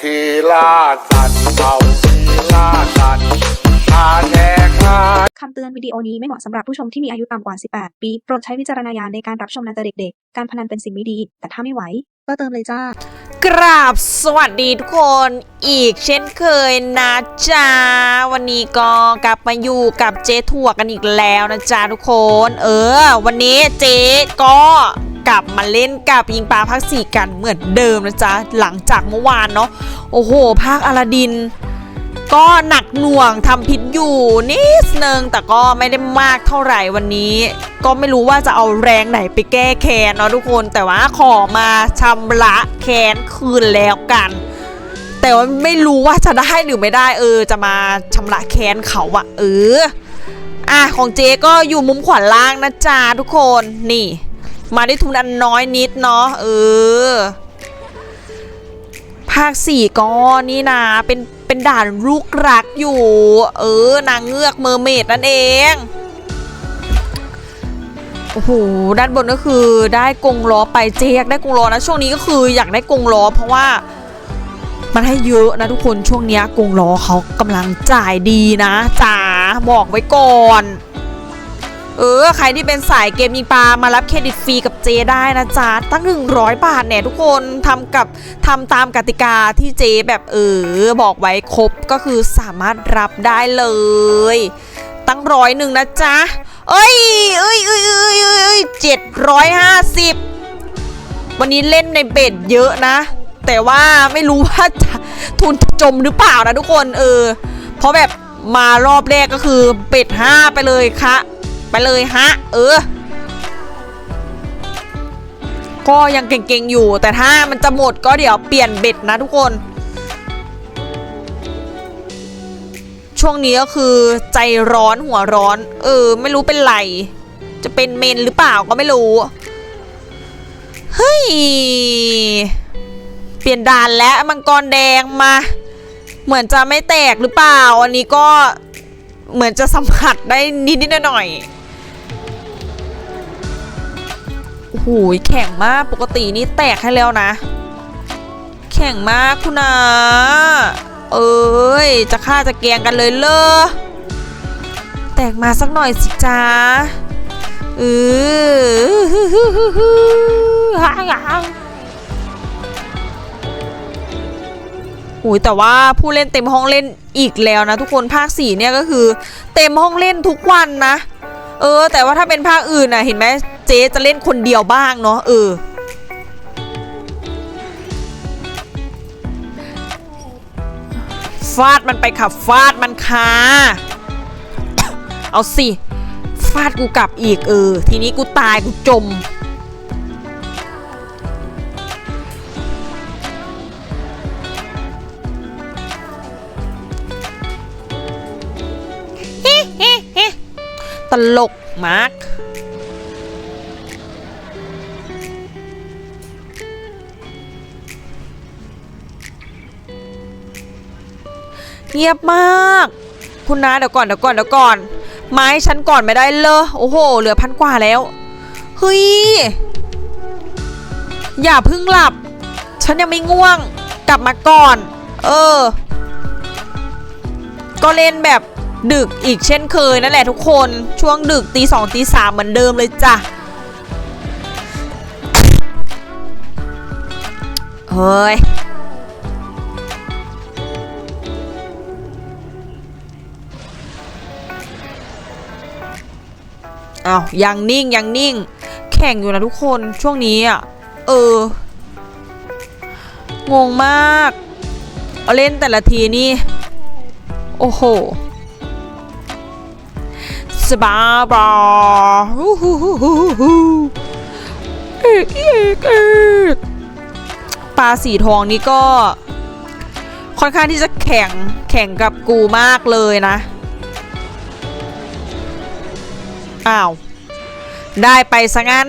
ขี่ล่าสัตว์เอาขี่ล่าสัตว์พาแดกมาคำเตือนวิดีโอนี้ไม่เหมาะสำหรับผู้ชมที่มีอายุต่ำกว่า 18 ปี โปรดใช้วิจารณญาณในการรับชมนะจ๊ะเด็กๆ การพนันเป็นสิ่งไม่ดี แต่ถ้าไม่ไหว ก็เติมเลยจ้า กราบสวัสดีทุกคนอีกเช่นเคยนะจ๊ะ วันนี้ก็กลับมาอยู่กับเจ๊ถั่วกันอีกแล้วนะจ๊ะทุกคน เออ วันนี้เจ๊ก็ กลับมาเล่นกับยิงปลาภาคสี่กันเหมือนเดิมนะจ๊ะ หลังจากเมื่อวานเนาะโอ้โห ภาคอลาดิน ก็หนักหน่วงทำพิษอยู่นิดนึงแต่ก็ไม่ได้มากเท่าไหร่วันนี้ ก็ไม่รู้ว่าจะเอาแรงไหนไปแก้แค้นเนาะทุกคนแต่ว่าขอมาชำระแค้นคืนแล้วกันแต่ว่าไม่รู้ว่าจะได้หรือไม่ได้ เออ จะมาชำระแค้นเขาอะเออ อะของเจก็อยู่มุมขวาล่างนะจ๊ะทุกคนนี่ มาได้ทุนอันน้อยนิดเนาะเออ ภาคสี่ก็นี่นะเป็นเป็นด่านลูกรักอยู่ เออนางเงือกเมอร์เมดนั่นเองโอ้โหด้านบนก็คือได้กรงล้อไปเจ๊อยากได้กรงล้อนะช่วงนี้ก็คืออยากได้กรงล้อเพราะว่ามันให้เยอะนะทุกคนช่วงนี้กรงล้อเขากำลังจ่ายดีนะจ๋าบอกไว้ก่อน เออ ใครที่เป็นสายเกมยิงปลามารับเครดิตฟรีกับเจได้นะจ๊ะ ตั้ง 100 บาทเนี่ยทุกคนทำกับทำตามกติกาที่เจแบบเออ บอกไว้ครบก็คือสามารถรับได้เลย ตั้งร้อยหนึ่งนะจ๊ะ เอ้ยเอ้ยเอ้ยเอ้ยเอ้ยเจ็ดร้อยห้าสิบวันนี้เล่นในเบ็ดเยอะนะ แต่ว่าไม่รู้ว่าทุนจะจมหรือเปล่านะทุกคนเออ เพราะแบบมารอบแรกก็คือเบ็ดห้าไปเลยค่ะ ไปเลยฮะ เออ ก็ยังเก่งๆอยู่ แต่ถ้ามันจะหมดก็เดี๋ยวเปลี่ยนเบ็ดนะทุกคน ช่วงนี้ก็คือใจร้อนหัวร้อน เออ ไม่รู้เป็นไร จะเป็นเมนหรือเปล่าก็ไม่รู้ เฮ้ย เปลี่ยนด่านแล้วมังกรแดงมา เหมือนจะไม่แตกหรือเปล่า อันนี้ก็เหมือนจะสัมผัสได้นิดๆหน่อยๆ โอ้โหแข็งมากปกตินี่แตกให้แล้วนะ แข็งมากคุณนาเอ้ย จะฆ่าจะแกล้งกันเลยเลอแตกมาสักหน่อยสิจ้าเออฮ่าฮ่าโอ้ยแต่ว่าผู้เล่นเต็มห้องเล่นอีกแล้วนะทุกคนภาคสี่เนี่ยก็คือ เต็มห้องเล่นทุกวันนะ เออ แต่ว่าถ้าเป็นภาคอื่นน่ะเห็นไหมเจ๊จะเล่นคนเดียวบ้างเนาะเออฟาดมันไปค่ะฟาดมันค่ะเอาสิ ฟาดกูกลับอีกเออ ทีนี้กูตายกูจม ตลกมากเงียบมาก คุณนาเดี๋ยวก่อนเดี๋ยวก่อนเดี๋ยวก่อน ไม้ฉันก่อนไม่ได้เลยโอ้โห เหลือพันกว่าแล้ว เฮ้ย อย่าพึ่งหลับ ฉันยังไม่ง่วง กลับมาก่อน เออ ก็เล่นแบบ ดึกอีกเช่นเคยนั่นแหละทุกคนช่วงดึกตีสองตีสามเหมือนเดิมเลยจ้ะเฮ้ยอ้าวยังนิ่งยังนิ่ง แข่งอยู่นะทุกคนช่วงนี้อะ เออ งงมาก เอาเล่นแต่ละทีนี่ โอ้โห สบาบาฮู้ฮู้ฮู้ฮู้ฮู้เอกเอกเอกปลาสีทองนี่ก็ ค่อนข้างที่จะแข่งแข่งกับกูมากเลยนะ อ้าว ได้ไปซะงั้น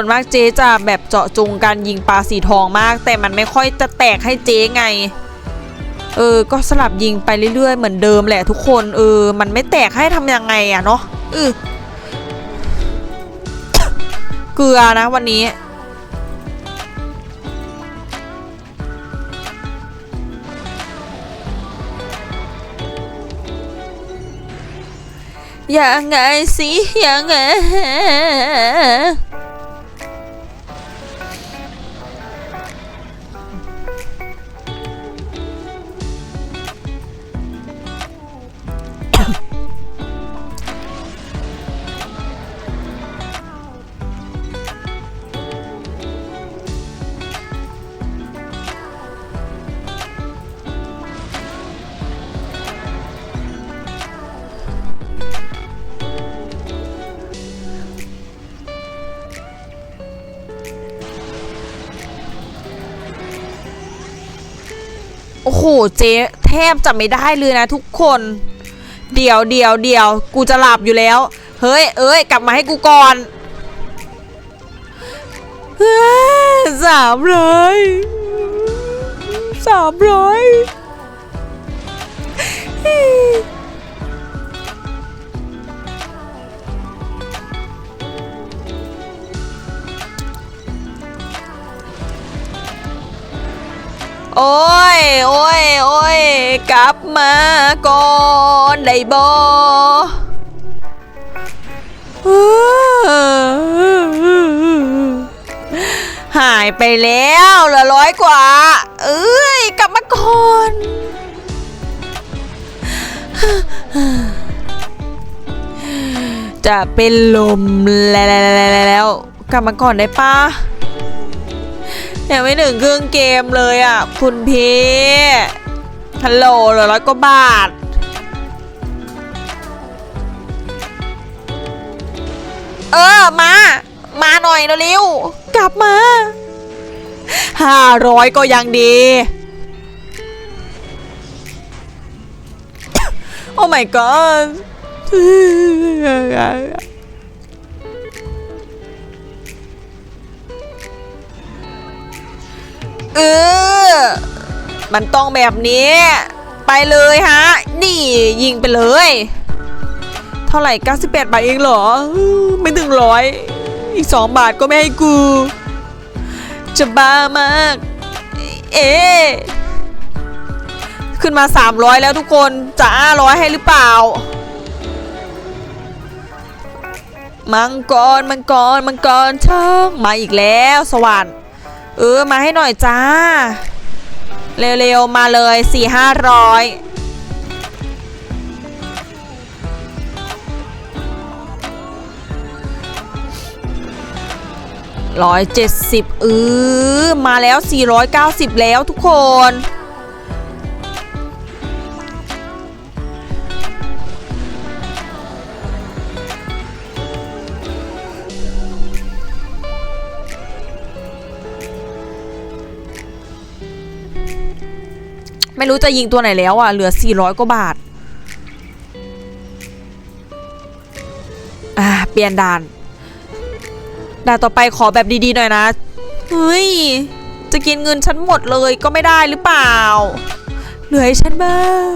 ส่วนมากเจ๊จะแบบเจาะจงการยิงปลาสีทองมาก แต่มันไม่ค่อยจะแตกให้เจ๊ไง เออ ก็สลับยิงไปเรื่อยๆ เหมือนเดิมแหละทุกคน เออ มันไม่แตกให้ทำยังไงอะเนาะเออเกลือนะวันนี้ยังไงสิยังไง เจ๊แทบจะไม่ได้เลยนะทุกคน เดี๋ยวเดี๋ยวเดี๋ยวกูจะหลับอยู่แล้ว เฮ้ย เอ้ย กลับมาให้กูก่อนสามร้อยสามร้อย โอ้ย โอ้ย โอ้ย กลับมาก่อนได้บอหายไปแล้วเหลือร้อยกว่า เอ้ย กลับมาก่อนจะเป็นลมแล้วกลับมาก่อนได้ปะ ยังไม่ถึงครึ่งเกมเลยอะ คุณพี่ฮัลโหลเหลือร้อยกว่าบาท เออ มา มาหน่อยเร็ว กลับมาห้าร้อยก็ยังดี โอ้ my god เออมันต้องแบบนี้ ไปเลยฮะ นี่ยิงไปเลย เท่าไหร่ 98 บาทเองเหรอ ไม่ถึงร้อยอีก 2 บาทก็ไม่ให้กู จะบ้ามาก เอ๊ขึ้นมา 300 แล้วทุกคนจะ 500 ให้หรือเปล่า มังกร มังกร มังกรช่องมาอีกแล้ว สวรรค์ เออมาให้หน่อยจ้า เร็วๆ มาเลย4 500ร้อยเจ็ดสิบเออมาแล้ว490แล้วทุกคน ไม่รู้จะยิงตัวไหนแล้วอะ เหลือ 400 กว่าบาท อ่า เปลี่ยนด่าน ด่านต่อไปขอแบบดีๆหน่อยนะ เฮ้ย จะกินเงินฉันหมดเลยก็ไม่ได้หรือเปล่า เหลือให้ฉันบ้าง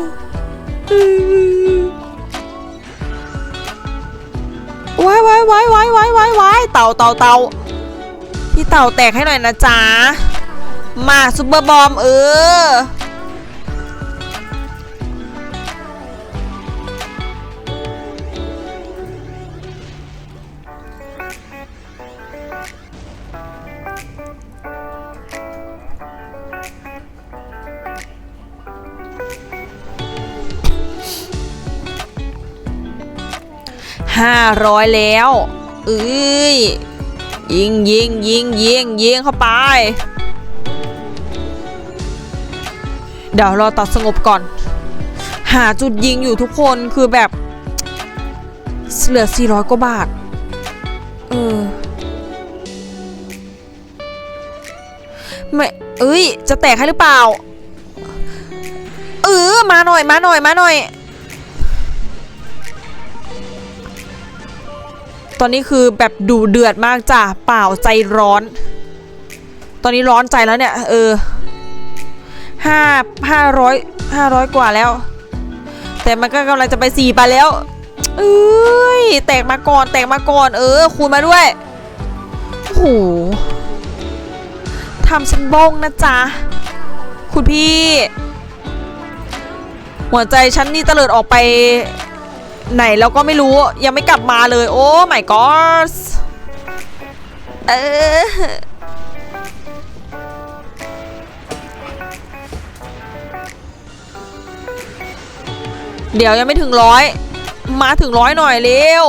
ว้ายว้ายว้ายว้ายว้ายว้ายว้ายเต่าเต่าเต่าพี่เต่าแตกให้หน่อยนะจ๊ะ มาซุปเปอร์บอมเออ ห้าร้อยแล้วเอ้ยยิงยิงยิงยิงยิงเข้าไป เดี๋ยวรอตัดสงบก่อน หาจุดยิงอยู่ทุกคนคือแบบ เหลือ 400 กว่าบาท เออไม่เอ้ย จะแตกให้หรือเปล่า เออ มาหน่อย มาหน่อย มาหน่อย ตอนนี้คือแบบดูเดือดมากจ้ะเปล่าใจร้อน ตอนนี้ร้อนใจแล้วเนี่ย เออห้าห้าร้อยห้าร้อยกว่าแล้ว แต่มันก็กำลังจะไปสี่ไปแล้วเอ้ยแตกมาก่อนแตกมาก่อน เออ คูณมาด้วยโอ้โหทำฉันบ้งนะจ๊ะ คุณพี่ หัวใจฉันนี่เตลิดออกไป ไหนแล้วก็ไม่รู้ยังไม่กลับมาเลย โอ้ my god เออเดี๋ยวยังไม่ถึงร้อยมาถึงร้อยหน่อยเร็ว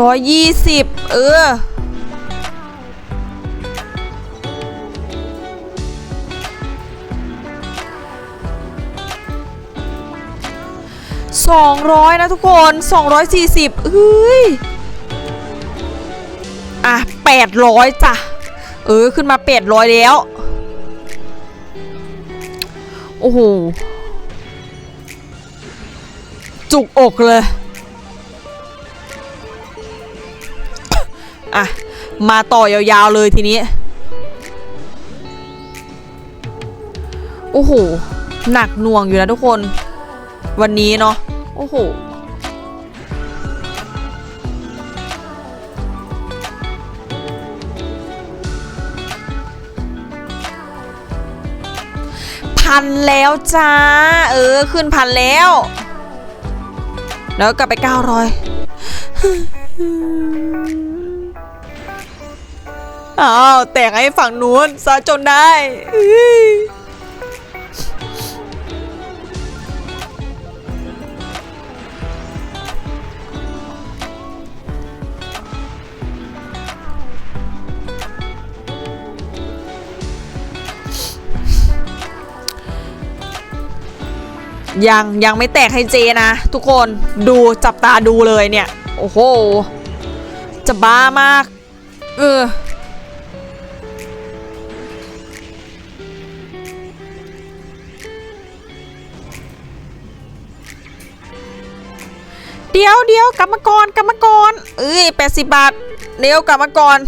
ร้อยยี่สิบเออ สองร้อยนะทุกคนสองร้อยสี่สิบเฮ้ย อะแปดร้อยจ้ะ เออ ขึ้นมาแปดร้อยแล้ว โอ้โห จุกอกเลย อะ มาต่อยาวๆเลยทีนี้ โอ้โห หนักหน่วงอยู่นะทุกคนวันนี้เนาะ โอ้โห พันแล้วจ้า เออ ขึ้นพันแล้ว แล้วกลับไป900อ้าว แต่งให้ฝั่งนู้นซะจนได้ ยังยังไม่แตกให้เจนะ ทุกคนดูจับตาดูเลยเนี่ย โอ้โห จะบ้ามาก เออเดี๋ยวเดี๋ยวกลับมาก่อนกลับมาก่อนเอ้ยแปดสิบบาทเดี๋ยวกลับมาก่อน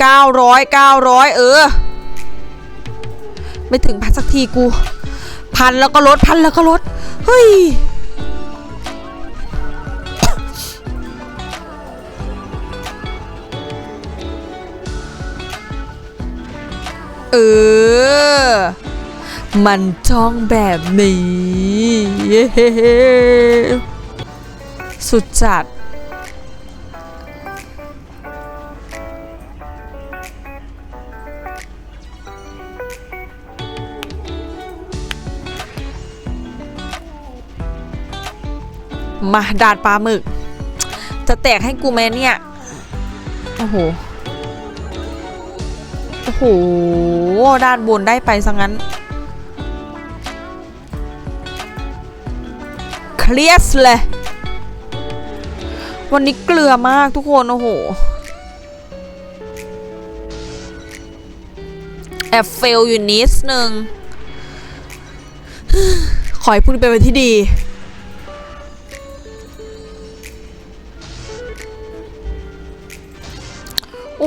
เก้าร้อยเก้าร้อยเออ ไม่ถึงพันสักทีกู พันแล้วก็ลดพันแล้วก็ลด เฮ้ย เออ มันจ้องแบบนี้เย้สุดจัด มาดาดปลาหมึก จะแตกให้กูไหมเนี่ย โอ้โห โอ้โห ด้านบนได้ไปซะงั้น เครียดเลย วันนี้เกลือมากทุกคน โอ้โห แอบเฟลอยู่นิดนึง ขอให้พุ่งนี้เป็นวันที่ดี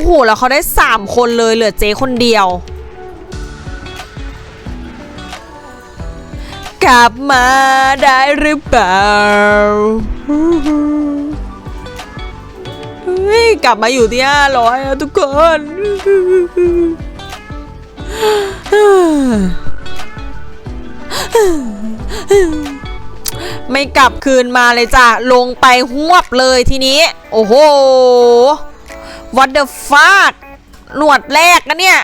โอ้โหแล้วเขาได้ 3 คนเลยเหลือเจ๊คนเดียว กลับมาได้หรือเปล่าเฮ้ยกลับมาอยู่ที่ห้าร้อยทุกคนไม่กลับคืนมาเลยจ้ะ ลงไปหวบเลยทีนี้ โอ้โห What the fuck หนวดแรกนะเนี่ย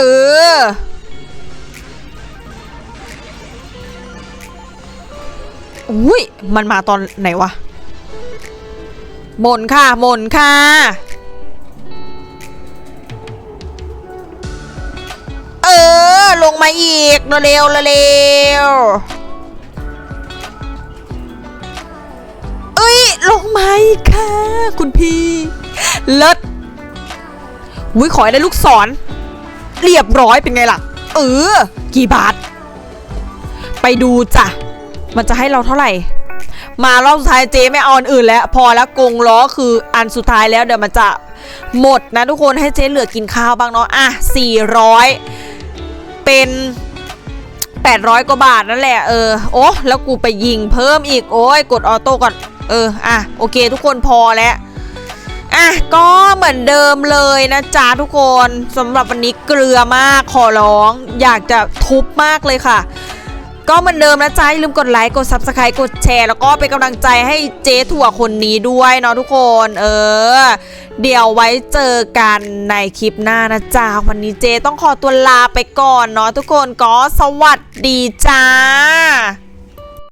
เออ อุ้ย มันมาตอนไหนวะ หมนค่ะ หมนค่ะ เออ ลงมาอีก เร็วๆเร็วเอ้ย ลงมาอีกค่ะ คุณพี่ เลิศอุ้ยขอให้ได้ลูกศร เรียบร้อยเป็นไงล่ะ เออ กี่บาท ไปดูจ้ะ มันจะให้เราเท่าไหร่ มารอบสุดท้ายเจ๊ไม่เอาอันอื่นแล้ว พอแล้วกงล้อคืออันสุดท้ายแล้วเดี๋ยวมันจะหมดนะทุกคนให้เจ๊เหลือกินข้าวบ้างเนาะอะ400 เป็น 800 กว่าบาทนั่นแหละเออโอ้แล้วกูไปยิงเพิ่มอีกโอ้ยกดออโต้ก่อนเอออะโอเค ทุกคนพอแล้ว อะก็เหมือนเดิมเลยนะจ๊ะทุกคนสำหรับวันนี้เกลือมากขอร้อง อยากจะทุบมากเลยค่ะ ก็เหมือนเดิมนะจ๊ะอย่าลืมกดไลค์กด Subscribe กดแชร์ แล้วก็เป็นกำลังใจให้เจ๊ถั่วคนนี้ด้วยเนาะทุกคน เออ เดี๋ยวไว้เจอกันในคลิปหน้านะจ๊ะวันนี้เจ๊ต้องขอตัวลาไปก่อนเนาะทุกคนก็สวัสดีจ้า